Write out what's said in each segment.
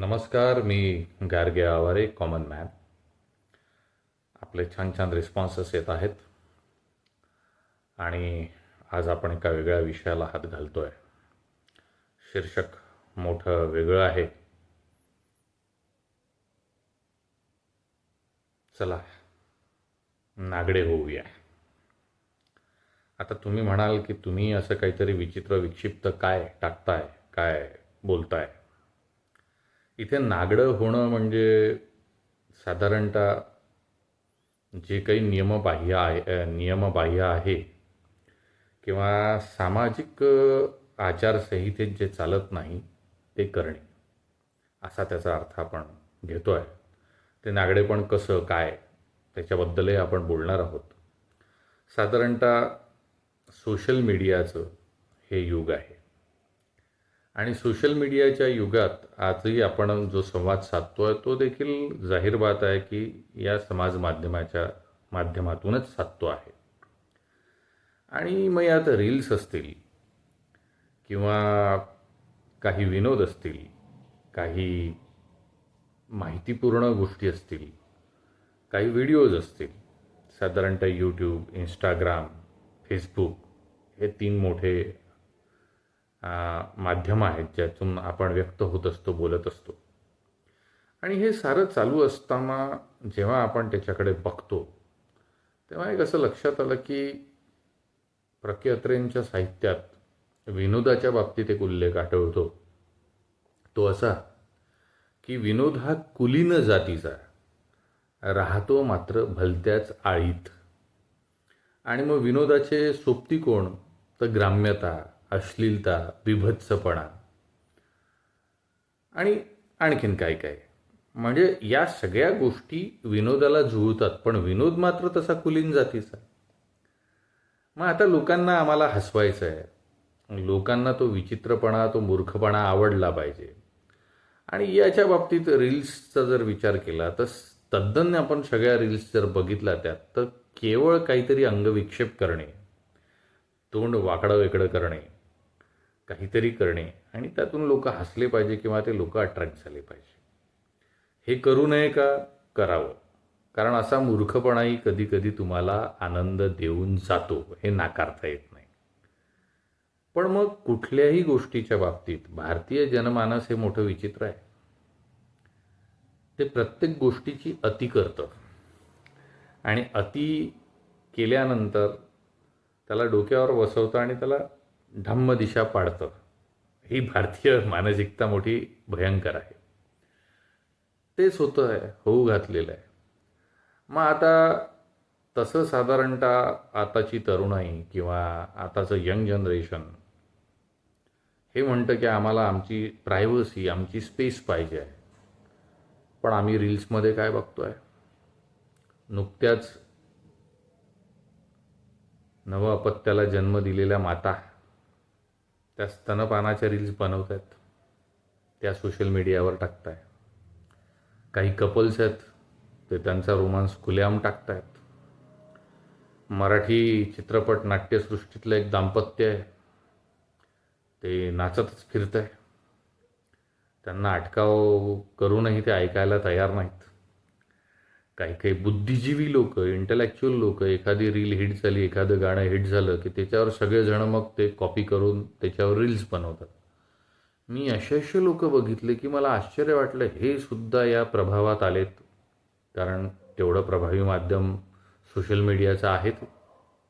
नमस्कार मी Garge Aware common man आपले छान छान रिस्पॉन्सेस येत आहेत. आणि आज आपण एका वेगळ्या विषयाला हात घालतो आहे शीर्षक मोठं वेगळं आहे. चला नागडे होऊया. आता तुम्ही म्हणाल की तुम्ही असं काहीतरी विचित्र विक्षिप्त काय टाकताय काय बोलताय? इथे नागडं होणं म्हणजे साधारणतः जे काही नियमबाह्य आहे नियमबाह्य आहे किंवा सामाजिक आचारसंहितेत जे चालत नाही ते करणे. असा त्याचा अर्थ आपण घेतो आहे ते नागडेपण कसं काय त्याच्याबद्दलही आपण बोलणार आहोत. साधारणतः सोशल मीडियाचं हे युग आहे. आणि सोशल मीडियाच्या युगात आजही आपण जो संवाद साधतोय तो देखील जाहीर बात आहे की या समाज माध्यमाच्या माध्यमातूनच साधतो आहे. आणि मग यात रील्स असतील किंवा काही विनोद असतील काही माहितीपूर्ण गोष्टी असतील काही व्हिडिओज असतील साधारणतः यूट्यूब इंस्टाग्राम फेसबुक हे तीन मोठे माध्यम आहेत ज्यातून आपण व्यक्त होत असतो बोलत असतो. आणि हे सारं चालू असताना जेव्हा आपण त्याच्याकडे बघतो तेव्हा एक असं लक्षात आलं की प्रके अत्रेंच्या साहित्यात विनोदाच्या बाबतीत एक उल्लेख आठवतो तो असा की विनोद हा कुलीन जातीचा राहतो मात्र भलत्याच आळीत. आणि मग विनोदाचे सोबती कोण? तर ग्राम्यता अश्लीलता बिभत्सपणा. आणि आणखीन काय काय? म्हणजे या सगळ्या गोष्टी विनोदाला जुळतात पण विनोद मात्र तसा कुलीन जातीचा. मग आता लोकांना आम्हाला हसवायचं आहे लोकांना तो विचित्रपणा तो मूर्खपणा आवडला पाहिजे. आणि याच्या बाबतीत रील्सचा जर विचार केला तर तद्दन आपण सगळ्या रील्स जर बघितल्या त्यात तर केवळ काहीतरी अंगविक्षेप करणे तोंड वाकडं वेकडं करणे काहीतरी करणे आणि त्यातून लोक हसले पाहिजे किंवा ते लोक अट्रॅक्ट झाले पाहिजे. हे करू नये का? करावं. कारण असा मूर्खपणाही कधी कधी तुम्हाला आनंद देऊन जातो हे नाकारता येत नाही. पण मग कुठल्याही गोष्टीच्या बाबतीत भारतीय जनमानस हे मोठं विचित्र आहे. ते प्रत्येक गोष्टीची अति करतं. आणि अति केल्यानंतर त्याला डोक्यावर बसवतं आणि त्याला धम्म दिशा पाडतं. ही भारतीय मानसिकता मोठी भयंकर आहे. तेच होतं आहे होऊ घातलेलं आहे. मग आता तसं साधारणतः आताची तरुणाई किंवा आताचं यंग जनरेशन हे म्हणतं की आम्हाला आमची प्रायव्हसी आमची स्पेस पाहिजे आहे. पण आम्ही रील्समध्ये काय बघतोय? नुकत्याच नव अपत्याला जन्म दिलेल्या माता त्या स्तनपानाच्या रील्स बनवत आहेत त्या सोशल मीडियावर टाकताय काही कपल्स आहेत ते त्यांचा रोमांस खुलेआम टाकतायत. मराठी चित्रपट नाट्यसृष्टीतलं एक दाम्पत्य आहे. ते नाचतच फिरत आहे त्यांना अटकाव करूनही ते ऐकायला तयार नाहीत. काही काही बुद्धिजीवी लोक इंटलेक्च्युअल लोक एखादी रील हिट झाली एखादं गाणं हिट झालं की त्याच्यावर सगळेजण मग ते कॉपी करून त्याच्यावर रील्स बनवतात. मी असे असे लोक बघितले की मला आश्चर्य वाटलं हे सुद्धा या प्रभावात आलेत. कारण तेवढं प्रभावी माध्यम सोशल मीडियाचं आहेत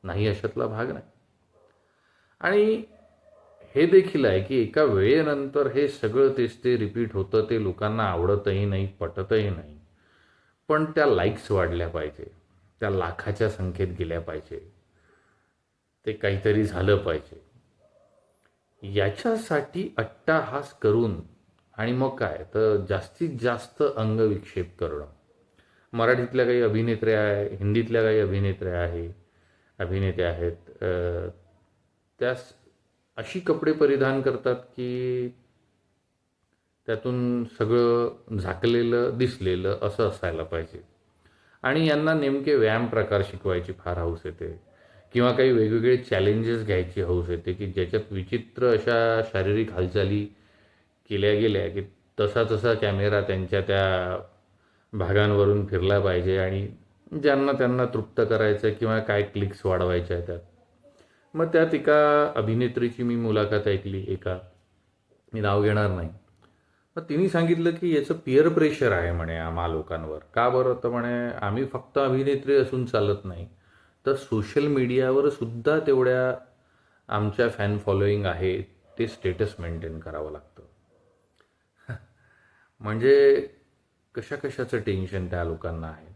नाही अशातला भाग नाही. आणि हे देखील आहे की एका वेळेनंतर हे सगळं तेच ते रिपीट होतं ते लोकांना आवडतही नाही पटतही नाही. पण त्या लाईक्स वाढल्या पाहिजे. त्या लाखाच्या संख्येत गेल्या पाहिजे. ते काहीतरी झालं पाहिजे. याच्यासाठी अट्टाहास करून आणि मग काय? तर जास्तीत जास्त अंगविक्षेप करणं. मराठीतल्या काही अभिनेत्र्या आहे हिंदीतल्या काही अभिनेत्र्या आहे अभिनेते आहेत त्या अशी कपडे परिधान करतात की त्यातून सगळं झाकलेलं दिसलेलं असं असायला पाहिजे. आणि यांना नेमके व्यायाम प्रकार शिकवायची फार हौस येते. किंवा काही वेगवेगळे चॅलेंजेस घ्यायची हौस येते की ज्याच्यात विचित्र अशा शारीरिक हालचाली केल्या गेल्या की तसा तसा कॅमेरा त्यांच्या त्या भागांवरून फिरला पाहिजे आणि ज्यांना त्यांना तृप्त करायचं किंवा काय क्लिक्स वाढवायच्या आहेत त्यात. मग त्यात एका अभिनेत्रीची मी मुलाखत ऐकली एका मी नाव घेणार नाही. मग तिने सांगितलं की याचं पिअर प्रेशर आहे म्हणे आम्हा लोकांवर. का बरं? तर म्हणे आम्ही फक्त अभिनेत्री असून चालत नाही. तर सोशल मीडियावर सुद्धा तेवढ्या आमच्या फॅन फॉलोईंग आहे ते स्टेटस मेंटेन करावं लागतं. म्हणजे कशा कशाचं टेन्शन त्या लोकांना आहे?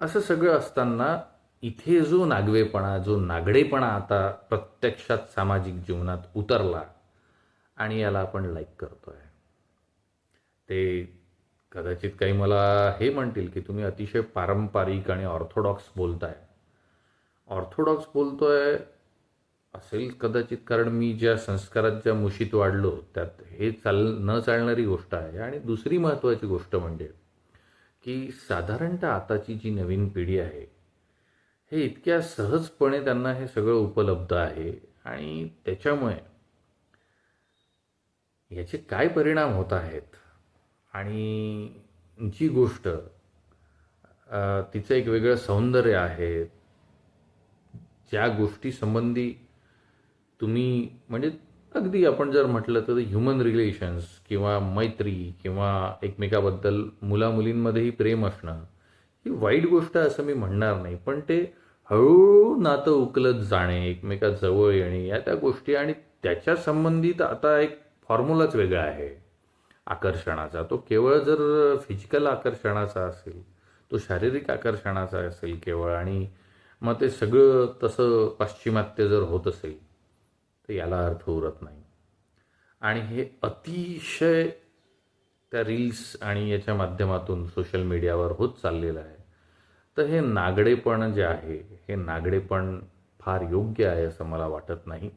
असं सगळं असताना इथे जो नागवेपणा जो नागडेपणा आता प्रत्यक्षात सामाजिक जीवनात उतरला आणि याला आपण लाईक करतोय. ते कदाचित काही मला हे म्हणतील की तुम्ही अतिशय पारंपरिक आणि ऑर्थोडॉक्स बोलताय. ऑर्थोडॉक्स बोलतोय असेल कदाचित कारण मी ज्या संस्कारात ज्या मुशीत वाढलो त्यात हे चाल न चालणारी गोष्ट आहे. आणि दुसरी महत्त्वाची गोष्ट म्हणजे की साधारणतः आताची जी नवीन पिढी आहे हे इतक्या सहजपणे त्यांना हे सगळं उपलब्ध आहे आणि त्याच्यामुळे याचे काय परिणाम होत आहेत? आणि जी गोष्ट तिचं एक वेगळं सौंदर्य आहे ज्या गोष्टीसंबंधी तुम्ही म्हणजे अगदी आपण जर म्हटलं तर ह्युमन रिलेशन्स किंवा मैत्री किंवा एकमेकाबद्दल मुलामुलींमध्येही प्रेम असणं ही वाईट गोष्ट असं मी म्हणणार नाही. पण ते हळूहळू नातं उकलत जाणे एकमेकाजवळ येणे या त्या गोष्टी आणि त्याच्या संबंधित आता एक फॉर्म्युलाच वेगळा आहे. आकर्षणाचा तो केवळ जर फिजिकल आकर्षणाचा असेल तो शारीरिक आकर्षणाचा असेल केवळ आणि मग ते सगळं तसं पाश्चिमात्य जर होत असेल तर याला अर्थ उरत नाही. आणि हे अतिशय त्या रील्स आणि याच्या माध्यमातून सोशल मीडियावर होत चाललेलं आहे. तर हे नागडेपण जे आहे हे नागडेपण फार योग्य आहे असं मला वाटत नाही.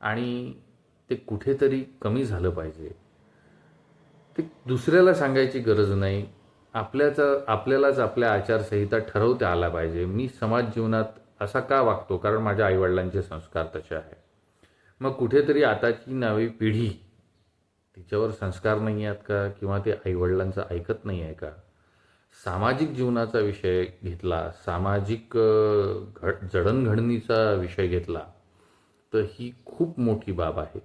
आणि ते कुठेतरी कमी झालं पाहिजे. ते दुसऱ्याला सांगायची गरज नाही. आपल्याचं आपल्यालाच आपल्या आचारसंहिता ठरवता आला पाहिजे. मी समाज जीवनात असा का वागतो? कारण माझ्या आईवडिलांचे संस्कार तसे आहे मग कुठेतरी आताची नवी पिढी तिच्यावर संस्कार नाही आहेत का? किंवा ते आईवडिलांचं ऐकत नाही आहे का? सामाजिक जीवनाचा विषय घेतला सामाजिक घट घड जडणघडणीचा विषय घेतला तर ही खूप मोठी बाब आहे.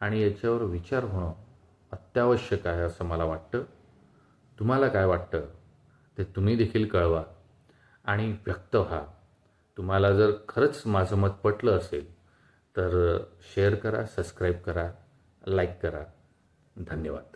आणि याच्यावर विचार होणं अत्यावश्यक आहे असं मला वाटतं. तुम्हाला काय वाटतं? ते तुम्ही देखील कळवा आणि व्यक्त व्हा. तुम्हाला जर खरंच माझं मत पटलं असेल तर शेअर करा सबस्क्राईब करा लाईक करा. धन्यवाद.